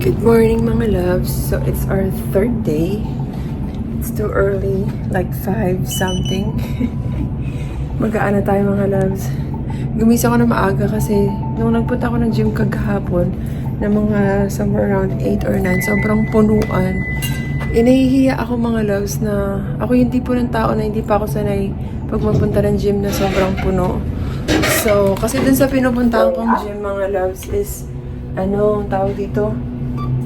Good morning mga loves. So it's our third day. It's too early, like 5 something. Mag-aana tayo mga loves. Gumising ako na maaga kasi nung nagpunta ako ng gym kagahapon na mga somewhere around 8 or 9, sobrang punuan. Inahihiya ako mga loves na ako yung tipo ng tao na hindi pa ako sanay pag magpunta ng gym na sobrang puno. So, kasi dun sa pinupuntahan kong gym mga loves is ano, tawag dito?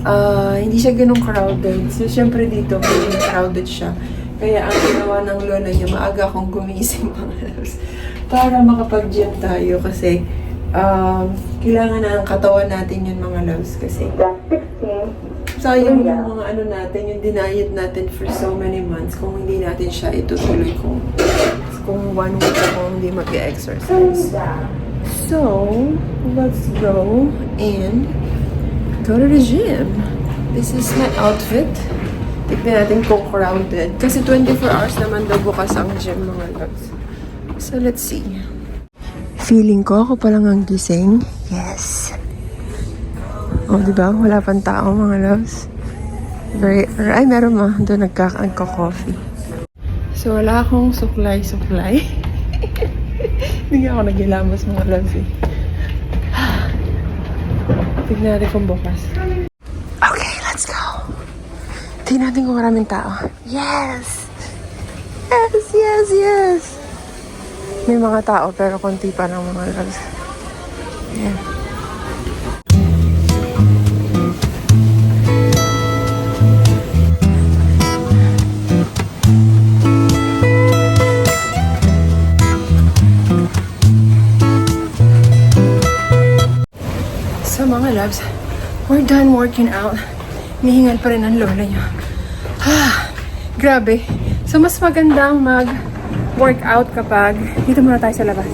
Ah, hindi siya ganun crowded. So, syempre dito, medyo crowded siya. Kaya ang ginawa ng lola niya, maaga akong gumising mga loves. Para makapag-gym tayo kasi um, kailangan na ang katawan natin yun mga loves kasi sayang yung mga ano natin, yung dinayet natin for so many months kung hindi natin siya itutuloy kung kung one week ako hindi mag-exercise. So, let's go and go to the gym. This is my outfit. Tignan natin kung crowded. Kasi 24 hours naman daw bukas ang gym, mga loves. So, let's see. Feeling ko ako pa lang ang gising. Yes. Oh, di ba? Wala pang tao, mga loves. Very, ay, meron ma. Doon nagka-coffee. So, wala akong suklay-suklay. Hindi ako nagilamos, mga loves, eh. Tignan natin kung bukas. Okay, let's go. Tignan natin kung maraming tao. Yes! Yes, yes, yes! May mga tao pero konti pa ng mga loves. Yeah. Loves, we're done working out. Nihingal pa rin ang lola niya. Ah, grabe. So mas magandang mag-workout kapag dito muna tayo sa labas.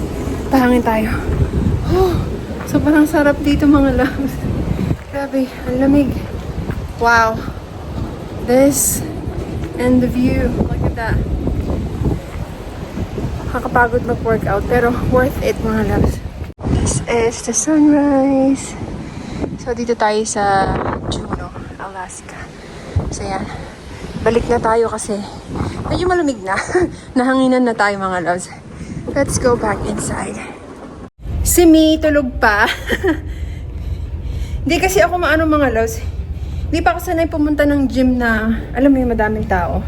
Pahangin tayo. Oh, so parang sarap dito mga loves. Grabe, ang lamig. Wow. This and the view. Look at that. Nakakapagod mag-workout pero worth it mga loves. This is the sunrise. So, dito tayo sa Juneau, Alaska. So, yan. Balik na tayo kasi medyo malamig na. Nahanginan na tayo mga loves. Let's go back inside. Si Mi, tulog pa. Hindi kasi ako maano mga loves. Hindi pa ako sanay pumunta ng gym na, alam mo yung madaming tao.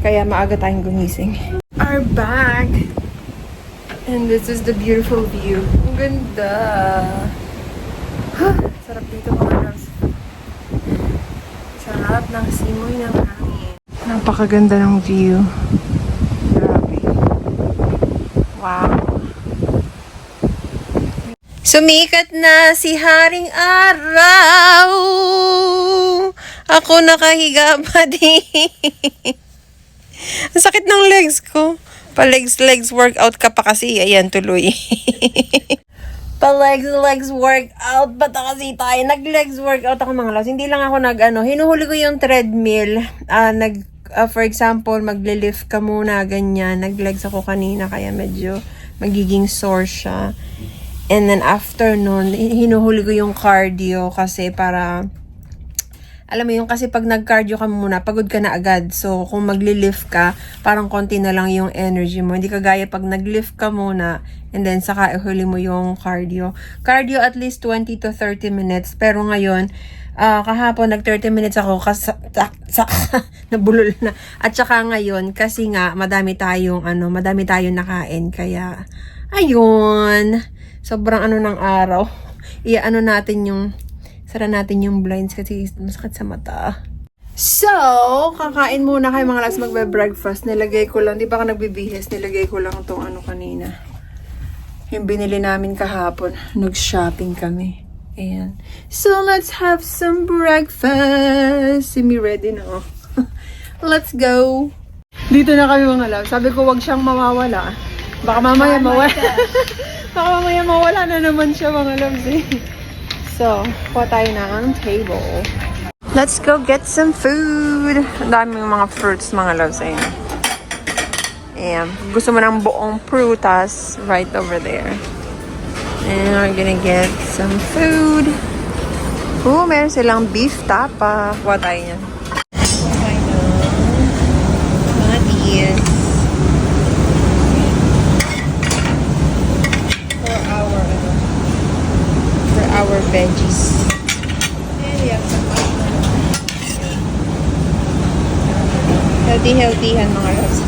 Kaya maaga tayong gumising. Our bag. And this is the beautiful view. Ang ganda. Huh, sarap dito mga loves. Sarap ng simoy ng hangin. Napakaganda ng view. Grabe. Wow. Sumikat na si Haring Araw. Ako nakahiga pa din. Ang sakit ng legs ko. Pa legs legs workout ka pa kasi. Ayan tuloy. pa legs legs workout pa ta kasi tayo. Nag legs workout ako mga loves. Hindi lang ako nag ano. Hinuhuli ko yung treadmill. Ah, nag ah, for example, magle-lift ka muna ganyan. Nag legs ako kanina kaya medyo magiging sore siya. And then after nun, hinuhuli ko yung cardio kasi para alam mo yung kasi pag nag-cardio ka muna, pagod ka na agad. So, kung magli-lift ka, parang konti na lang yung energy mo. Hindi ka gaya pag nag-lift ka muna, and then saka ihuli mo yung cardio. Cardio at least 20 to 30 minutes. Pero ngayon, ah, kahapon nag 30 minutes ako kasi nabulol na. At saka ngayon, kasi nga madami tayong ano, madami tayong nakain. Kaya, ayun. Sobrang ano ng araw. Iya-ano natin yung Sara natin yung blinds kasi masakit sa mata. So, kakain muna kayo mga lads magbe-breakfast. Nilagay ko lang, di pa ka nagbibihis, nilagay ko lang tong ano kanina. Yung binili namin kahapon. Nag-shopping kami. Ayan. So, let's have some breakfast. Si me ready na oh. let's go. Dito na kami mga loves. Sabi ko, wag siyang mawawala. Baka mamaya mawala. Baka mamaya mawala na naman siya mga loves eh. So, kuha tayo ng table. Let's go get some food. Ang dami yung mga fruits, mga loves. Ayun. Ayan. Gusto mo ng buong prutas, right over there. And we're gonna get some food. Oo, meron silang beef tapa. Kuha tayo niyan. Veggies. And we have some Healthy, healthy mga loves.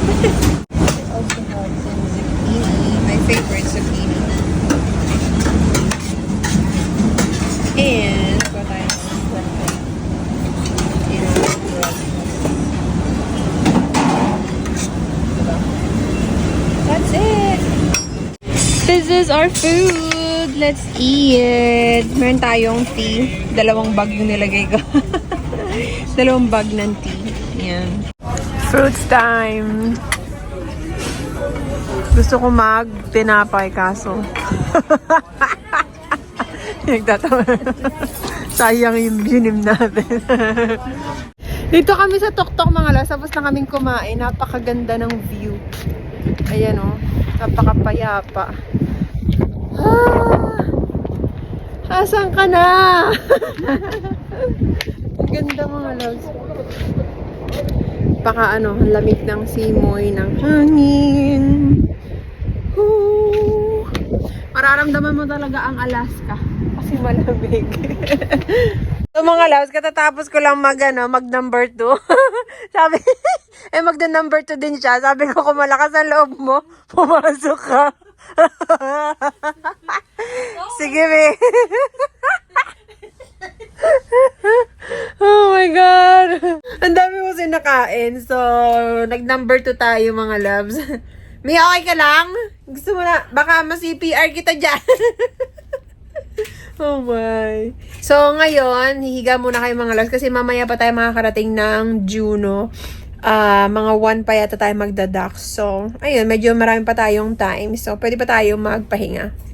Also have some zucchini. My favorite zucchini. And, what I. That's it! This is our food! Let's eat! Meron tayong tea. Dalawang bag yung nilagay ko. Dalawang bag ng tea. Yan. Fruits time! Gusto ko mag tinapay kaso. Nagtatawa. Sayang yung binim natin. Dito kami sa Toktok mga las. Tapos na kaming kumain. Napakaganda ng view. Ayan o. Oh. Napakapayapa. Ah, asan ka na? Ang ganda mga loves. Baka ano, lamig ng simoy ng hangin. Woo! Mararamdaman mo talaga ang Alaska. Kasi malamig. so mga loves, katatapos ko lang mag, ano, mag number 2. Sabi, eh magda number 2 din siya. Sabi ko, kung malakas ang loob mo, pumasok ka. Sige, be. oh my God. Ang dami mo sinakain. So, nag-number 2 tayo mga loves. May okay ka lang? Gusto mo na, baka ma-CPR kita dyan. oh my. So, ngayon, hihiga muna kayo mga loves kasi mamaya pa tayo makakarating ng Juno. Ah, mga 1 pa yata tayo magdadak. So, ayun, medyo marami pa tayong time. So, pwede pa tayo magpahinga.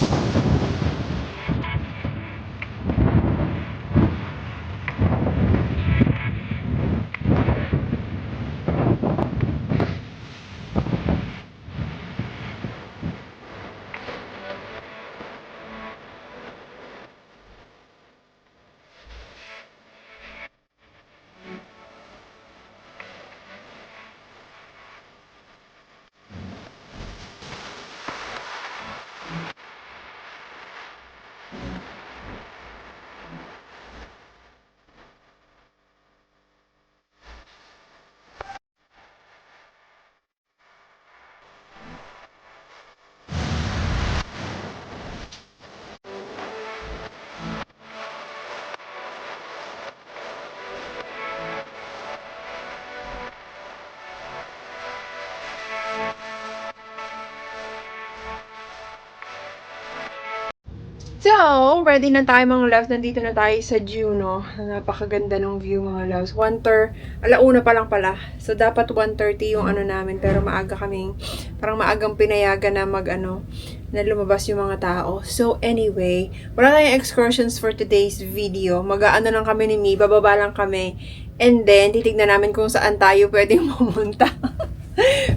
So, ready na tayo mga loves. Nandito na tayo sa Juno. Napakaganda ng view mga loves. One ter, alauna pa lang pala. So, dapat 1.30 yung ano namin. Pero maaga kaming, parang maagang pinayagan na mag ano, na lumabas yung mga tao. So, anyway, wala tayong excursions for today's video. Mag-aano lang kami ni Mi, bababa lang kami. And then, titignan namin kung saan tayo pwedeng pumunta.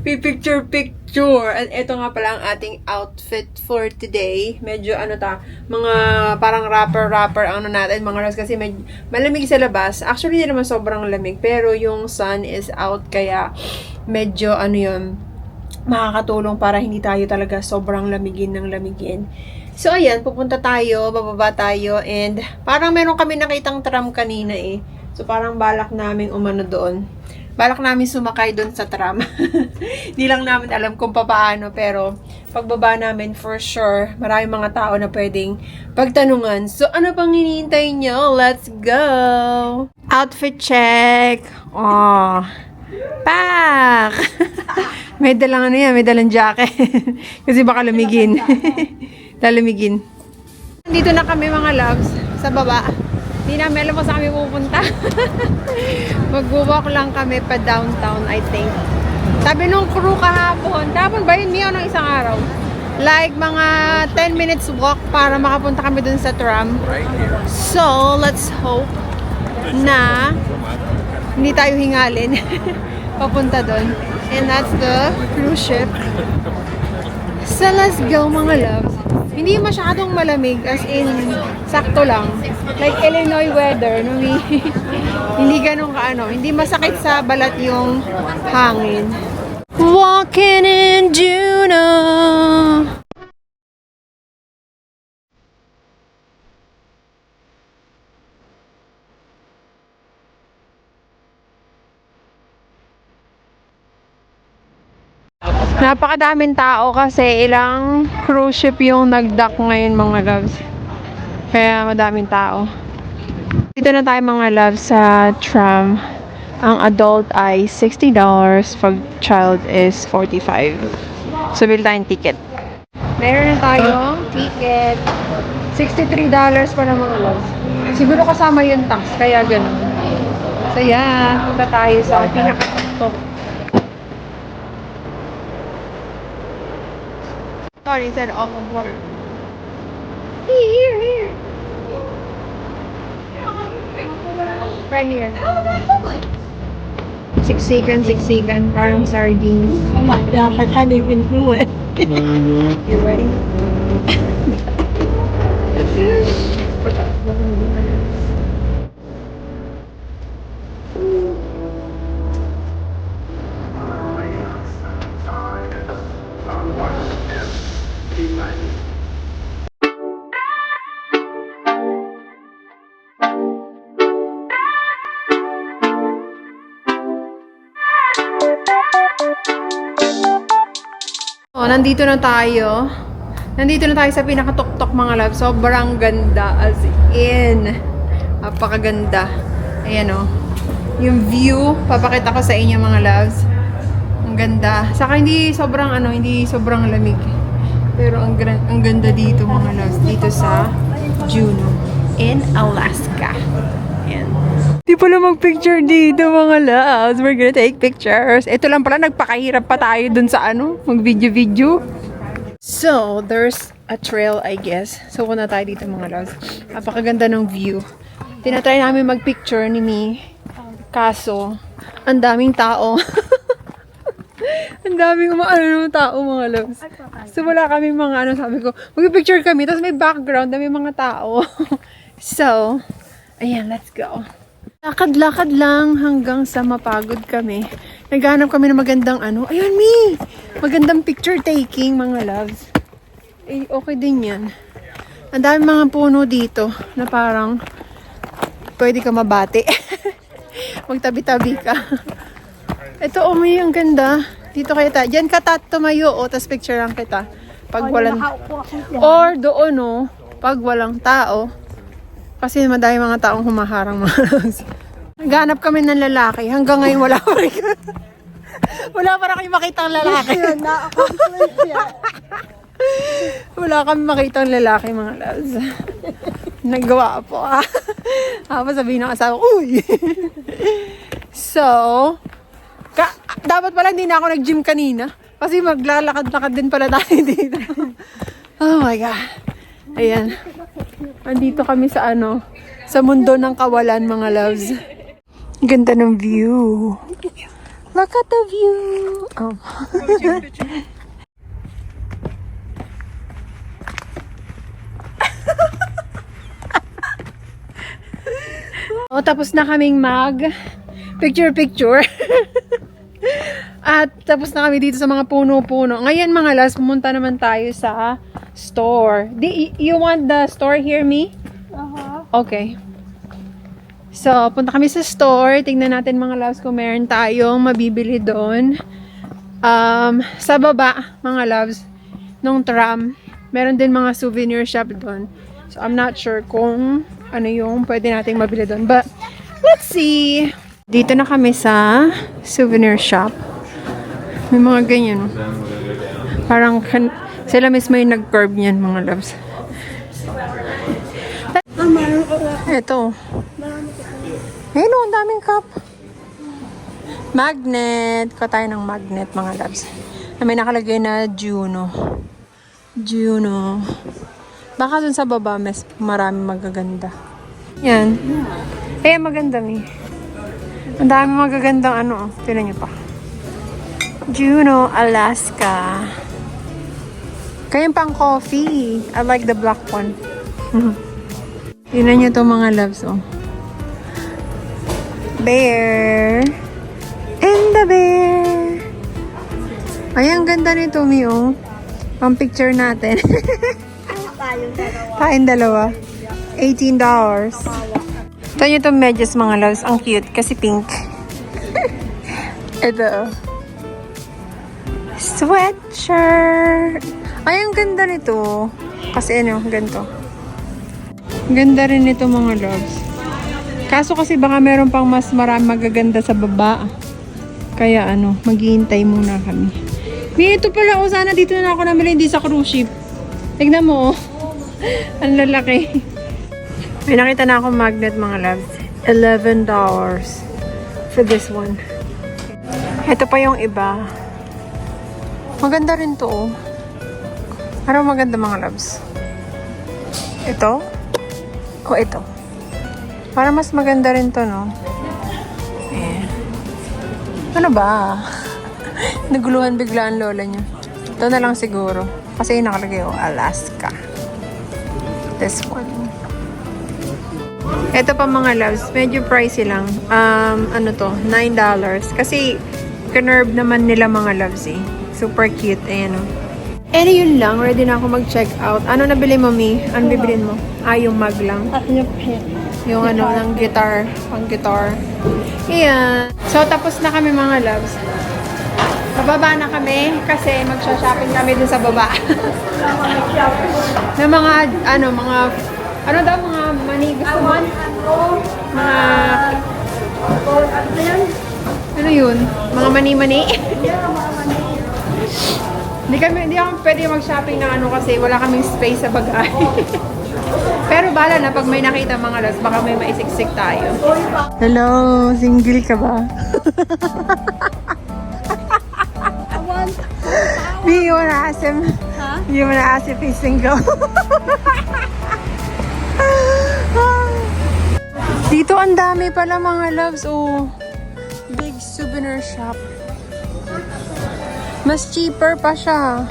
Pipicture picture. At ito nga pala ang ating outfit for today. Medyo ano ta, mga parang rapper rapper ang ano natin mga ras kasi med, malamig sa labas. Actually hindi naman sobrang lamig pero yung sun is out kaya medyo ano yun makakatulong para hindi tayo talaga sobrang lamigin ng lamigin. So, ayan, pupunta tayo, bababa tayo, and parang meron kami nakitang tram kanina eh. So, parang balak namin umano doon. Balak namin sumakay doon sa tram. Hindi lang namin alam kung paano, pero pagbaba namin, for sure, marami mga tao na pwedeng pagtanungan. So, ano pang hinihintay nyo? Let's go! Outfit check! Oh, Pak! may dalang ano yan, may dalang jacket. Kasi baka lumigin. Lalumigin. Dito na kami mga loves, sa baba. Hindi namin alam saan kami pupunta. Mag-walk lang kami pa downtown, I think. Sabi nung crew kahapon, kahapon ba yun, Mio, ng isang araw? Like, mga 10 minutes walk para makapunta kami dun sa tram. So, let's hope na hindi tayo hingalin papunta doon. And that's the cruise ship. So, let's go mga loves. Hindi masyadong malamig, as in, sakto lang. Like Illinois weather, no? Hindi, hindi ganun kaano. Hindi masakit sa balat yung hangin. Walking in Juno. Napakadaming tao kasi ilang cruise ship yung nag-dock ngayon mga loves. Kaya madaming tao. Dito na tayo mga loves sa tram. Ang adult ay $60, pag child is 45 So, bill tayong ticket. Meron na tayong ticket. $63 para mga loves. Siguro kasama yung tax, kaya ganun. So, yan. Punta tayo sa pinaka-top. Sorry, said off of work. Here, here. Right here. Siksikan, siksikan. Parang sardines. Oh my gosh, I can't even do it. Mm-hmm. You ready? nandito na tayo. Nandito na tayo sa pinakatuktok mga love. Sobrang ganda as in. Napakaganda. Ayan oh. Yung view, papakita ko sa inyo mga loves. Ang ganda. Saka hindi sobrang ano, hindi sobrang lamig. Pero ang, ang ganda dito mga loves. Dito sa Juneau in Alaska. Ayan. Di pala mag-picture dito mga loves. We're gonna take pictures. Ito lang pala, nagpakahirap pa tayo dun sa ano, mag-video-video. So, there's a trail, I guess. So, kuna tayo dito mga loves. Napakaganda ng view. Tinatry namin mag-picture ni Mi. Kaso, ang daming tao. ang daming umaano ng tao mga loves. So, wala kami mga ano, sabi ko, mag-picture kami, tapos may background na mga tao. so, ayan, let's go. Lakad-lakad lang hanggang sa mapagod kami. Naghanap kami ng magandang ano. Ayun, Mi! Magandang picture taking, mga loves. Eh, okay din yan. Ang dami mga puno dito na parang pwede ka mabati. Magtabi-tabi ka. Ito, oh, Mi, ang ganda. Dito kayo ta. Diyan ka tat tumayo, oh, tas picture lang kita. Pag walang... Or doon, oh, pag walang tao, kasi madami mga taong humaharang mga. Naghanap kami ng lalaki. Hanggang ngayon wala pa rin. wala pa rin makita ang lalaki. wala kami makita ang lalaki mga loves. Nagawa po ah. Tapos sabihin ng asawa, uy! so, ka- dapat pala hindi na ako nag-gym kanina. Kasi maglalakad-lakad din pala tayo dito. oh my God. Ayan. Andito kami sa ano, sa mundo ng kawalan mga loves. Ganda ng view. Look at the view. Oh. oh, tapos na kaming mag picture picture. At tapos na kami dito sa mga puno-puno. Ngayon mga las, pumunta naman tayo sa store. Di, you want the store here, me? Okay. So, punta kami sa store. Tingnan natin mga loves kung meron tayong mabibili doon. Um, sa baba, mga loves, nung tram, meron din mga souvenir shop doon. So, I'm not sure kung ano yung pwede nating mabili doon. But, let's see. Dito na kami sa souvenir shop. May mga ganyan. Parang sila mismo yung nag-curve niyan, mga loves. Ito. Ayun oh, ang daming cup. Magnet. Kuha tayo ng magnet, mga loves. Na may nakalagay na Juno. Juno. Baka dun sa baba, mas marami magaganda. Yan. Eh, maganda mi. Ang dami magagandang ano. oh. Tignan niyo pa. Juno, Alaska. Kaya pang coffee. I like the black one. Tingnan nyo to mga loves, oh. Bear. And the bear. Ay, ang ganda nito, Mi, oh. Pang picture natin. Tayong dalawa. $18. Ito nyo itong medyas mga loves. Ang cute kasi pink. Ito. oh. Sweatshirt. Ay, ang ganda nito. Kasi ano, ganito. Ganda rin nito mga loves. Kaso kasi baka meron pang mas marami magaganda sa baba. Kaya ano, maghihintay muna kami. May ito pala, o sana dito na ako namili, hindi sa cruise ship. Tignan mo, oh. Ang lalaki. May nakita na akong magnet mga loves. $11 for this one. Ito pa yung iba. Maganda rin to, oh. Parang maganda mga loves. Ito? O ito? Para mas maganda rin to, no? Ayan. Ano ba? Naguluhan bigla ang lola niya. Ito na lang siguro. Kasi nakalagay, oh, Alaska. This one. Ito pa mga loves, medyo pricey lang. Um, ano to, $9. Kasi, kinerve naman nila mga loves eh. Super cute, ayan oh. Eh, yun lang. Ready na ako mag-check out. Ano nabili mo, Mi? Ano bibilin mo? Ah, yung mag lang. Yung ano, ng guitar. Pang guitar. Ayan. So, tapos na kami mga loves. Pababa na kami kasi magsha-shopping kami dun sa baba. na mga, ano, mga, ano daw, mga mani gusto mo? Mga, ano yun? Mga mani-mani? Hindi kami, hindi ako pwede mag-shopping ng ano kasi wala kaming space sa bagay. Pero bala na pag may nakita mga lods, baka may maisiksik tayo. Hello, single ka ba? Me, you wanna ask him? You wanna ask if he's single? Dito ang dami pala mga loves. Oh, big souvenir shop. Mas cheaper pa siya.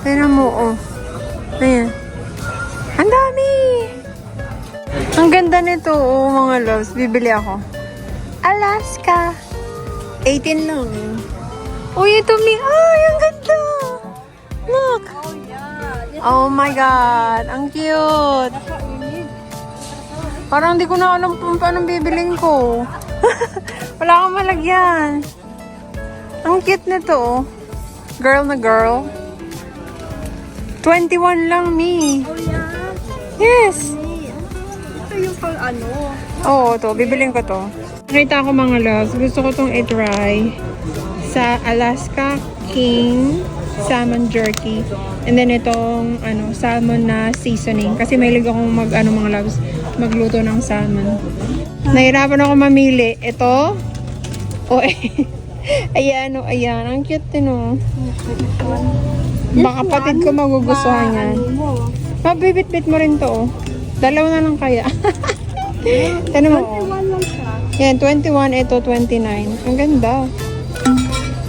Tignan mo, oh. Ayan. Ang dami! Ang ganda nito, oh, mga loves. Bibili ako. Alaska. 18 lang. Uy, ito mi. Ay, ang ganda! Look! Oh my God! Ang cute! Parang di ko na alam kung paano bibilin ko. Wala akong malagyan. Ang cute nito, oh. Girl na girl. 21 lang, me. Yes. Ito yung pang ano. Oo, to. Bibiling ko to. Nakita ko mga loves. Gusto ko tong i-try sa Alaska King salmon jerky. And then itong ano, salmon na seasoning. Kasi may akong mag, ano mga loves, magluto ng salmon. Nahirapan ako mamili. Ito. O eh. ayan, o, ayan. Ang cute din, o. Baka patid ko magugustuhan yan. Mabibit-bit mo rin to, oh. Dalawa na lang kaya. Tanong mo, oh. One lang siya. Yan, 21, ito 29. Ang ganda.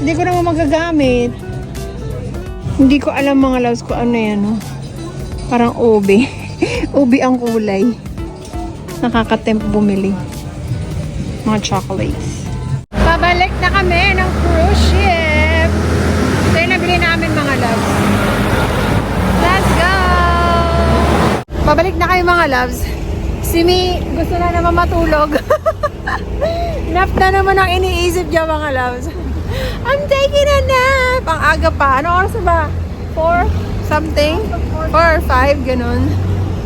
Hindi ko naman magagamit. Hindi ko alam mga loves ko ano yan, oh. Parang ube. ube ang kulay. Nakakatemp bumili. Mga chocolates. Pabalik na kami ng cruise ship. Ito yung nabili namin mga loves. Let's go! Pabalik na kayo mga loves. Si Mi, gusto na naman matulog. nap na naman ang iniisip niya mga loves. I'm taking a nap! Ang aga pa. Ano oras na ba? 4 something? 4 or 5, ganun.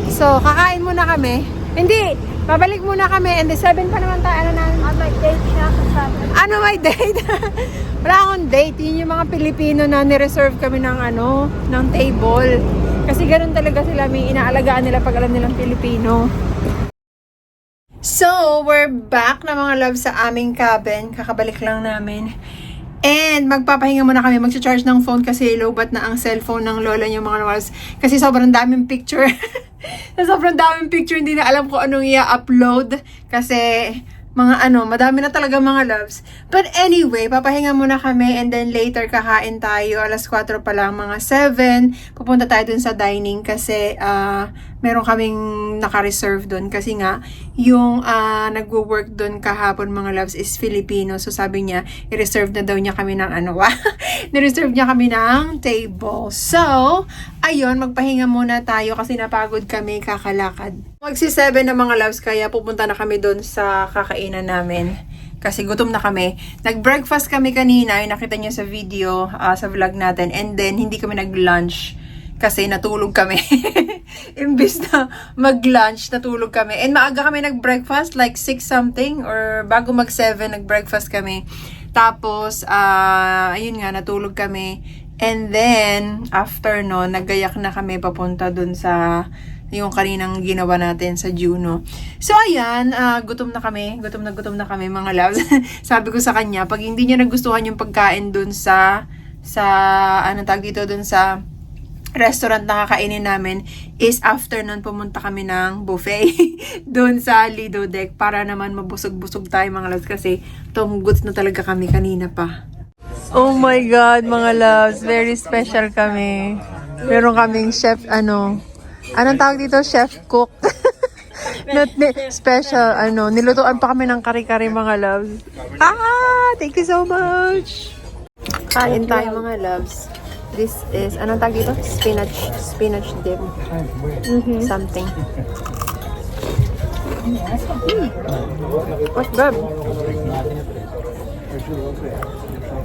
So, kakain muna kami. Hindi, babalik muna kami. And the 7 pa naman tayo. Ano na? Ah, may date siya kasama. Ano may date? Wala akong date. Yun yung mga Pilipino na nireserve kami ng ano, ng table. Kasi ganun talaga sila. May inaalagaan nila pag alam nilang Pilipino. So, we're back na mga love sa aming cabin. Kakabalik lang namin. And magpapahinga muna kami. Mag-charge ng phone kasi low-bat na ang cellphone ng lola niyo mga loves. Kasi sobrang daming picture. sobrang daming picture. Hindi na alam ko anong i-upload. Kasi mga ano, madami na talaga mga loves. But anyway, papahinga muna kami and then later kakain tayo. Alas 4 pa lang, mga 7. Pupunta tayo dun sa dining kasi ah meron kaming naka-reserve dun. Kasi nga, yung ah nagwo-work dun kahapon mga loves is Filipino. So sabi niya, i-reserve na daw niya kami ng ano, ni-reserve niya kami ng table. So, ayun, magpahinga muna tayo kasi napagod kami kakalakad. Magsi 7 na mga loves kaya pupunta na kami doon sa kakainan namin. Kasi gutom na kami. Nag-breakfast kami kanina, yung nakita niyo sa video, ah, sa vlog natin. And then, hindi kami nag-lunch kasi natulog kami. Imbis na mag-lunch, natulog kami. And maaga kami nag-breakfast, like 6 something, or bago mag-7, nag-breakfast kami. Tapos, ah, ayun nga, natulog kami. And then, after no, naggayak na kami papunta dun sa yung kaninang ginawa natin sa Juno. So, ayan, ah, gutom na kami. Gutom na gutom na kami, mga loves. Sabi ko sa kanya, pag hindi niya nagustuhan yung pagkain dun sa, sa, ano tag dito, dun sa restaurant na kakainin namin is after nun pumunta kami ng buffet doon sa Lido Deck para naman mabusog-busog tayo mga loves kasi tumugot na talaga kami kanina pa. Oh my God, mga loves. Very special kami. Meron kaming chef, ano, anong tawag dito? Chef cook. Not ni- special, ano, nilutuan pa kami ng kari-kari mga loves. Ah, thank you so much. Kain tayo mga loves. This is, anong tawag dito? Spinach, spinach dip. Something. What's good?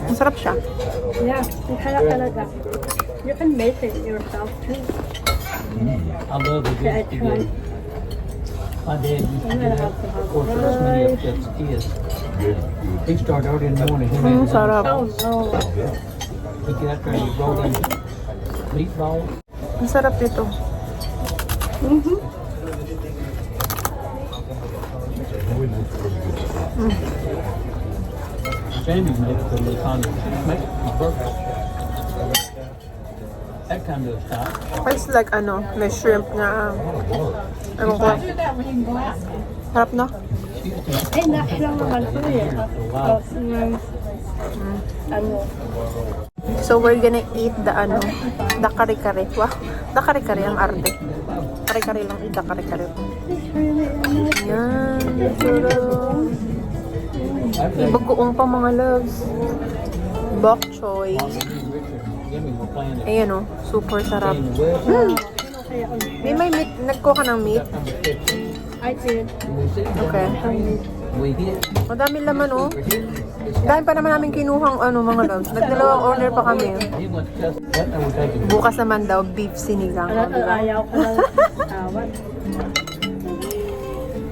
Ang sarap siya. Yeah, cannot talaga. You can make it yourself too. I love a Yeah, I spaghetti. My dad used to I'm do gonna that. have to have Of course, that's many of us as kids. He started out in the morning. Mm, sarap. Oh no. And he rolled in meatballs. Ang sarap nito. Jamie makes the lasagna. Makes the burger. That kind of stuff. It's like ano, may shrimp na, ewan ko. Sarap na. Eh, national naman po eh. Um, ano, So we're gonna eat the ano, the kare-kare. Wah, the kare-kare ang arte. Kare-kare lang, the kare-kare. Yan, sarap. May bagoong pa mga loves. Bok choy. Ayan o, super sarap. Mm. May may meat, nagkuha ka ng meat. Number 15. I did. Okay. Madami laman oh. Dahil pa naman namin kinuhang ano mga loves. Nagdalawang order pa kami. Bukas naman daw beef sinigang. Ayaw ko lang.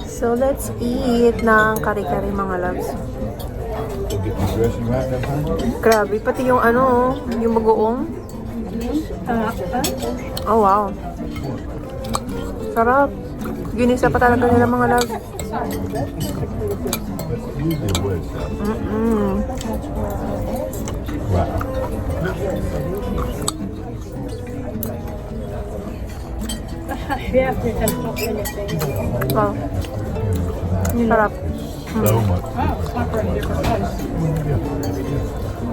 So let's eat ng kare-kare mga loves. Grabe, pati yung ano, yung bagoong. Oh wow. Sarap. Ginisa pa talaga nila mga loves. Mm-mm. Chef, you can cook anything. Wow. Sarap. So much.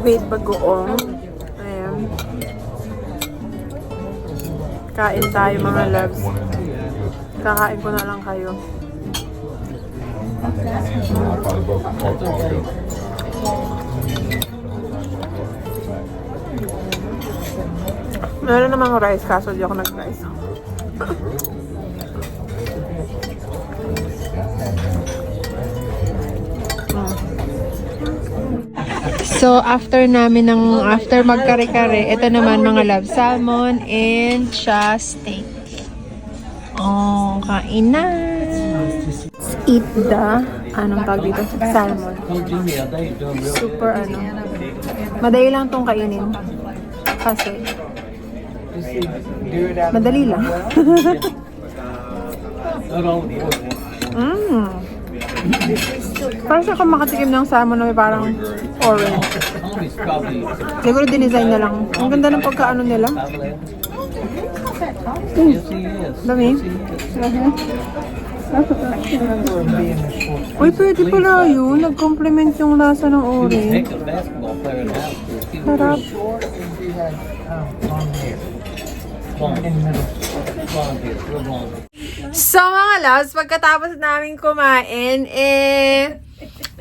Wait, bagoong. Ayan. Kain tayo mga loves. Kakain ko na lang kayo. Meron namang rice kaso di ako nag-rice. So, after namin ng, after magkare-kare, ito naman mga love, salmon and cha steak. Oh, kain na! Let's eat the, anong tawag dito? Salmon. Super ano. Madali lang tong kainin. Kasi, madali lang. Not all the boys. mm. Parang siya kung makatikim ng salmon na may parang orange. Siguro dinesign na lang. Ang ganda ng pagkaano nila. He is. Dami. Uy, pwede pala yun. Nag-complement yung lasa ng orange. Sarap. So mga loves, pagkatapos namin kumain, eh,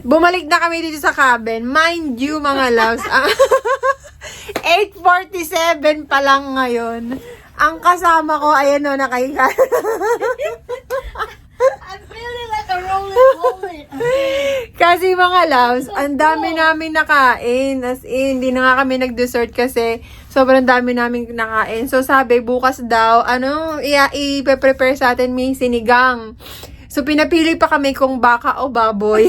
bumalik na kami dito sa cabin. Mind you, mga loves, ah, 8.47 pa lang ngayon. Ang kasama ko, ayan o, nakahiga. Rolling bullet. kasi mga loves, ang dami namin nakain. As in, hindi na nga kami nag-dessert kasi sobrang dami namin nakain. So sabi, bukas daw, ano, i-prepare sa atin may sinigang. So pinapili pa kami kung baka o baboy.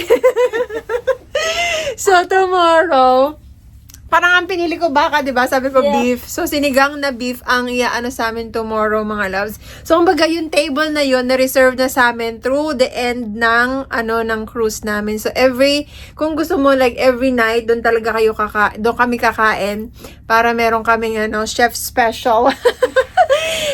so tomorrow, parang ang pinili ko baka, di ba? Sabi ko beef. So sinigang na beef ang iaano sa amin tomorrow, mga loves. So kumbaga yung table na yun, na-reserve na sa amin through the end ng ano ng cruise namin. So every kung gusto mo like every night, doon talaga kayo kaka doon kami kakain para meron kaming ano chef special.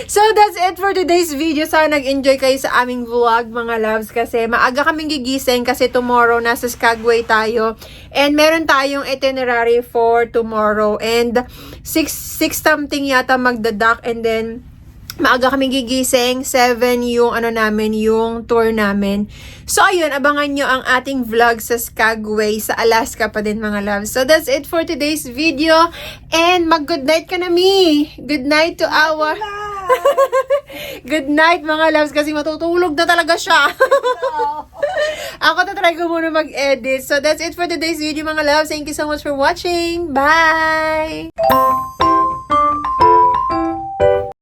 So that's it for today's video. Sana nag-enjoy kayo sa aming vlog mga loves kasi maaga kaming gigising kasi tomorrow nasa Skagway tayo. And meron tayong itinerary for tomorrow. And 6 6 something yata magdadak and then maaga kaming gigising, 7 yung ano namin, yung tour namin. So ayun, abangan nyo ang ating vlog sa Skagway sa Alaska pa din mga loves. So that's it for today's video. And mag-good night ka na me. Good night to our... Good night mga loves kasi matutulog na talaga siya. Ako tatry ko muna mag-edit. So that's it for today's video mga loves. Thank you so much for watching. Bye!